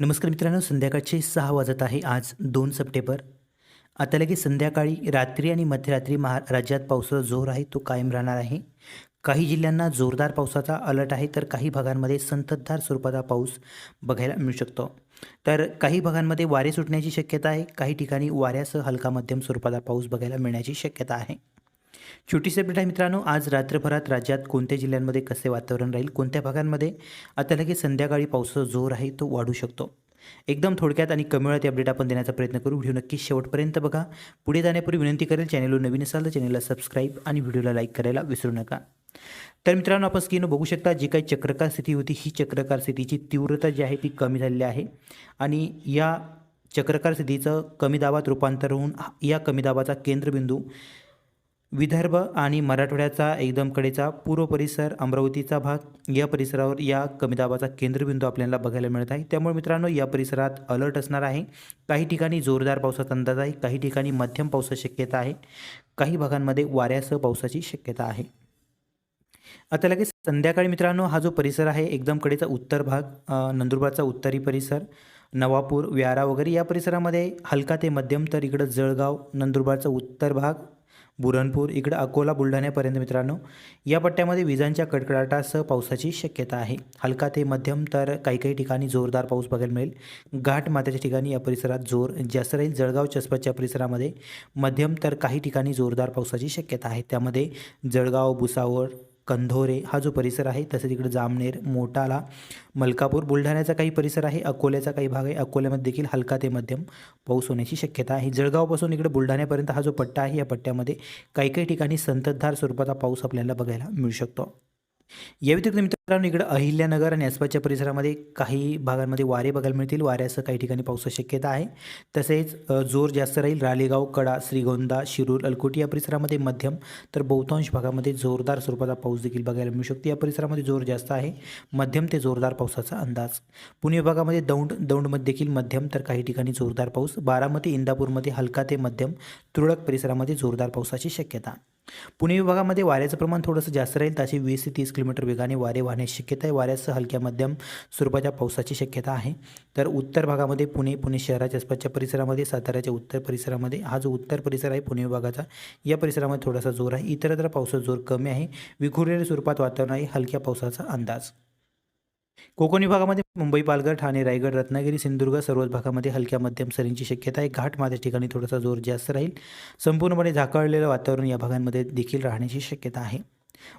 नमस्कार मित्रांनो संध्याकाळचे सहा वाजत आहे. आज दोन सप्टेंबर. आता लगेच संध्याकाळी रात्री आणि मध्यरात्री महा राज्यात पावसाचा जोर आहे तो कायम राहणार आहे. काही जिल्ह्यांना जोरदार पावसाचा अलर्ट आहे तर काही भागांमध्ये संततधार स्वरूपाचा पाऊस बघायला मिळू शकतो. तर काही भागांमध्ये वारे सुटण्याची शक्यता आहे काही ठिकाणी वाऱ्यासह हलका मध्यम स्वरूपाचा पाऊस बघायला मिळण्याची शक्यता आहे. छोटीसे अपडेट आहे मित्रांनो आज रात्रभरात राज्यात कोणत्या जिल्ह्यांमध्ये कसे वातावरण राहील कोणत्या भागांमध्ये? आता लगेच संध्याकाळी पावसाचा जोर आहे तो वाढू शकतो. एकदम थोडक्यात आणि कमी वेळात अपडेट आपण देण्याचा प्रयत्न करू. व्हिडिओ नक्की शेवटपर्यंत बघा. पुढे जाण्यापूर्वी विनंती करेल चॅनलवर नवीन असाल तर चॅनलला सबस्क्राईब आणि व्हिडिओला लाईक करायला विसरू नका. तर मित्रांनो आपण स्क्रीनवर बघू शकता जी काही चक्रकार स्थिती होती ही चक्रकार स्थितीची तीव्रता जी आहे ती कमी झालेली आहे. आणि या चक्रकार स्थितीचं कमी दाबात रूपांतर होऊन या कमी दाबाचा केंद्रबिंदू विदर्भ आणि मराठवाड्याचा एकदम कडेचा पूर्व परिसर अमरावतीचा भाग या परिसरावर या कमी दाबाचा केंद्रबिंदू आपल्याला बघायला मिळत आहे. त्यामुळे मित्रांनो या परिसरात अलर्ट असणार आहे. काही ठिकाणी जोरदार पावसाचा अंदाज आहे काही ठिकाणी मध्यम पावसाची शक्यता आहे काही भागांमध्ये वाऱ्यासह पावसाची शक्यता आहे. आता लगेच संध्याकाळी मित्रांनो हा जो परिसर आहे एकदम कडेचा उत्तर भाग नंदुरबारचा उत्तरी परिसर नवापूर व्यारा वगैरे या परिसरामध्ये हलका ते मध्यम तर इकडं जळगाव नंदुरबारचा उत्तर भाग बुरणपूर इकडं अकोला बुलढाण्यापर्यंत मित्रांनो. या पट्ट्यामध्ये विजांच्या कडकडाटासह पावसाची शक्यता आहे. हलका ते मध्यम तर काही काही ठिकाणी जोरदार पाऊस बघायला मिळेल. घाट माथ्याच्या ठिकाणी या परिसरात जोर जास्त राहील. जळगाव चस्पतच्या परिसरामध्ये मध्यम तर काही ठिकाणी जोरदार पावसाची शक्यता आहे. त्यामध्ये जळगाव भुसावळ कंधोरे हा जो परिसर आहे तसेच इकडे जामनेर मोटाला मलकापूर बुलढाण्याचा काही परिसर आहे अकोल्याचा काही भाग आहे. अकोल्यामध्ये देखील हलका ते मध्यम पाऊस होण्याची शक्यता आहे. जळगावपासून इकडे बुलढाण्यापर्यंत हा जो पट्टा आहे या पट्ट्यामध्ये काही काही ठिकाणी संततधार स्वरूपाचा पाऊस आपल्याला बघायला मिळू शकतो. या व्यतिरिक्त मित्रांनो इकडं अहिल्यानगर आणि आसपासच्या परिसरामध्ये काही भागांमध्ये वारे बघायला मिळतील. वाऱ्यासह काही ठिकाणी पावसाची शक्यता आहे. तसेच जोर जास्त राहील. रालेगाव कडा श्रीगोंदा शिरूर अलकोटी या परिसरामध्ये मध्यम तर बहुतांश भागामध्ये जोरदार स्वरूपाचा पाऊस देखील बघायला मिळू शकतो. या परिसरामध्ये जोर जास्त आहे. मध्यम ते जोरदार पावसाचा अंदाज. पुणे विभागामध्ये दौंड दौंडमध्ये देखील मध्यम तर काही ठिकाणी जोरदार पाऊस. बारामती इंदापूरमध्ये हलका ते मध्यम. तुरळक परिसरामध्ये जोरदार पावसाची शक्यता. पुणे विभागामध्ये वाऱ्याचं प्रमाण थोडंसं जास्त राहील ताशी वीस ते तीस किलोमीटर वेगाने वारे वाहण्याची शक्यता आहे. वाऱ्यासह हलक्या मध्यम स्वरूपाच्या पावसाची शक्यता आहे. तर उत्तर भागामध्ये पुणे पुणे शहराच्या आसपासच्या परिसरामध्ये साताऱ्याच्या उत्तर परिसरामध्ये हा जो उत्तर परिसर आहे पुणे विभागाचा या परिसरामध्ये थोडासा जोर आहे. इतरत्र पावसाचा जोर कमी आहे. विखुरलेल्या स्वरूपात वातावरण आहे. हलक्या पावसाचा अंदाज. कोकण विभागामध्ये मुंबई पालघर ठाणे रायगड रत्नागिरी सिंधुदुर्ग सर्वच भागामध्ये हलक्या मध्यम सरींची शक्यता आहे. घाट माझ्या ठिकाणी थोडासा जोर जास्त राहील. संपूर्णपणे झाकळलेलं वातावरण या भागांमध्ये देखील राहण्याची शक्यता आहे.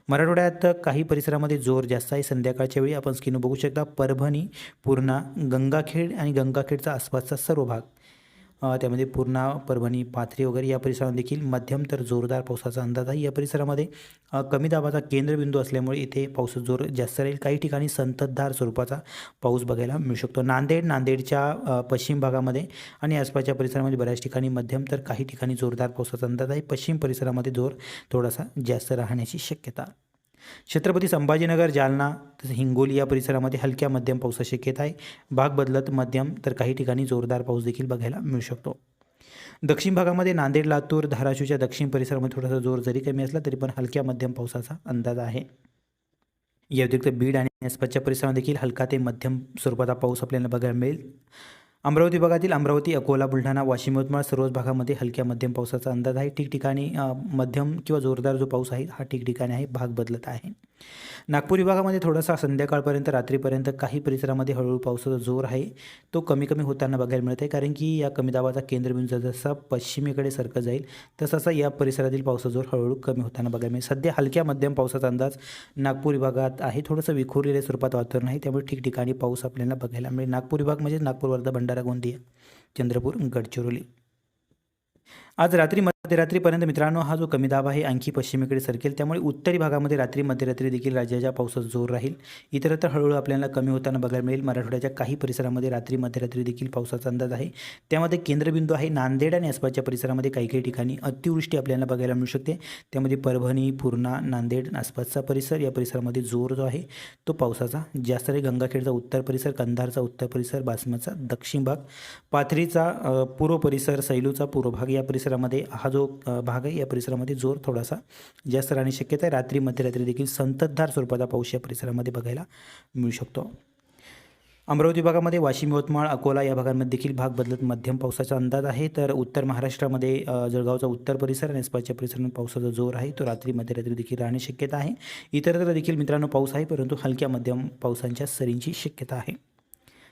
मराठवाड्यात काही परिसरामध्ये जोर जास्त आहे. संध्याकाळच्या वेळी आपण स्किन बघू शकता परभणी पूर्णा गंगाखेड आणि गंगाखेडचा आसपासचा सर्व भाग. त्यामध्ये पूर्णा परभणी पाथरी वगैरे या परिसरामध्ये देखील मध्यम तर जोरदार पावसाचा अंदाज आहे. या परिसरामध्ये कमी दाबाचा केंद्रबिंदू असल्यामुळे इथे पाऊस जोर जास्त राहील. काही ठिकाणी संततधार स्वरूपाचा पाऊस बघायला मिळू शकतो. नांदेड नांदेडच्या पश्चिम भागामध्ये आणि आसपासच्या परिसरामध्ये बऱ्याच ठिकाणी मध्यम तर काही ठिकाणी जोरदार पावसाचा अंदाज आहे. पश्चिम परिसरामध्ये जोर थोडासा जास्त राहण्याची शक्यता छत्रपती संभाजीनगर जालना तसं हिंगोली या परिसरामध्ये हलक्या मध्यम पावसाची शक्यता आहे. भाग बदलत मध्यम तर काही ठिकाणी जोरदार पाऊस देखील बघायला मिळू शकतो. दक्षिण भागामध्ये नांदेड लातूर धाराशिवच्या दक्षिण परिसरामध्ये थोडासा जोर जरी कमी असला तरी पण हलक्या मध्यम पावसाचा अंदाज आहे. या व्यतिरिक्त बीड आणि आसपासच्या परिसरामध्ये देखील हलका ते मध्यम स्वरूपाचा पाऊस आपल्याला बघायला मिळेल. अमरावती भागातील अमरावती अकोला बुलढाणा वाशिम यवतमाळ सर्वच भागामध्ये हलक्या मध्यम पावसाचा अंदाज आहे. ठिकठिकाणी मध्यम किंवा जोरदार जो पाऊस आहे हा ठिकठिकाणी आहे भाग बदलत आहे. नागपूर विभागामध्ये थोडासा संध्याकाळपर्यंत रात्रीपर्यंत काही परिसरामध्ये हळूहळू पावसाचा जोर आहे. तो कमी कमी होताना बघायला मिळत आहे कारण की या कमी दाबाचा केंद्रबिंदू जसा पश्चिमेकडे सरकत जाईल तसा या परिसरातील पावसाचा जोर हळूहळू कमी होताना बघायला मिळेल. सध्या हलक्या मध्यम पावसाचा अंदाज नागपूर विभागात आहे. थोडंसं विखुरलेल्या स्वरूपात वातावरण आहे. त्यामुळे ठिकठिकाणी पाऊस आपल्याला बघायला मिळेल. नागपूर विभाग म्हणजे नागपूर वर्धा भंडारा गोंदिया चंद्रपूर गडचिरोली. आज रात्री मध्यरात्रीपर्यंत मित्रांनो हा जो कमी दाब आहे आणखी पश्चिमेकडे सरकेल. त्यामुळे उत्तरी भागामध्ये रात्री मध्यरात्री देखील राज्याच्या पावसाचा जोर राहील इतरत्र हळूहळू आपल्याला कमी होताना बघायला मिळेल. मराठवाड्याच्या काही परिसरामध्ये रात्री मध्यरात्री देखील पावसाचा अंदाज आहे. त्यामध्ये केंद्रबिंदू आहे. नांदेड आणि आसपासच्या परिसरामध्ये काही काही ठिकाणी अतिवृष्टी आपल्याला बघायला मिळू शकते. त्यामध्ये परभणी पूर्णा नांदेड आसपासचा परिसर या परिसरामध्ये जोर जो आहे तो पावसाचा जास्त आहे गंगाखेडचा उत्तर परिसर कंधारचा उत्तर परिसर बासमाचा दक्षिण भाग पाथरीचा पूर्व परिसर सैलूचा पूर्व भाग या परिसरामध्ये हा जो अ, भाग आहे या परिसरामध्ये जोर थोडासा जास्त राहण्याची शक्यता आहे. रात्री मध्यरात्री देखील संततधार स्वरूपाचा पाऊस या परिसरामध्ये बघायला मिळू शकतो. अमरावती भागामध्ये वाशिम यवतमाळ अकोला या भागांमध्ये देखील भाग बदलत मध्यम पावसाचा अंदाज आहे. तर उत्तर महाराष्ट्रामध्ये जळगावचा उत्तर परिसर आणि आसपासच्या परिसरात पावसाचा जोर आहे. तो रात्री मध्यरात्री देखील राहण्याची शक्यता आहे. इतरत्र देखील मित्रांनो पाऊस आहे परंतु हलक्या मध्यम पावसांच्या सरींची शक्यता आहे.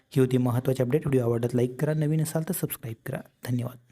ही होती महत्त्वाची अपडेट. व्हिडिओ आवडत लाईक करा. नवीन असाल तर सबस्क्राईब करा. धन्यवाद.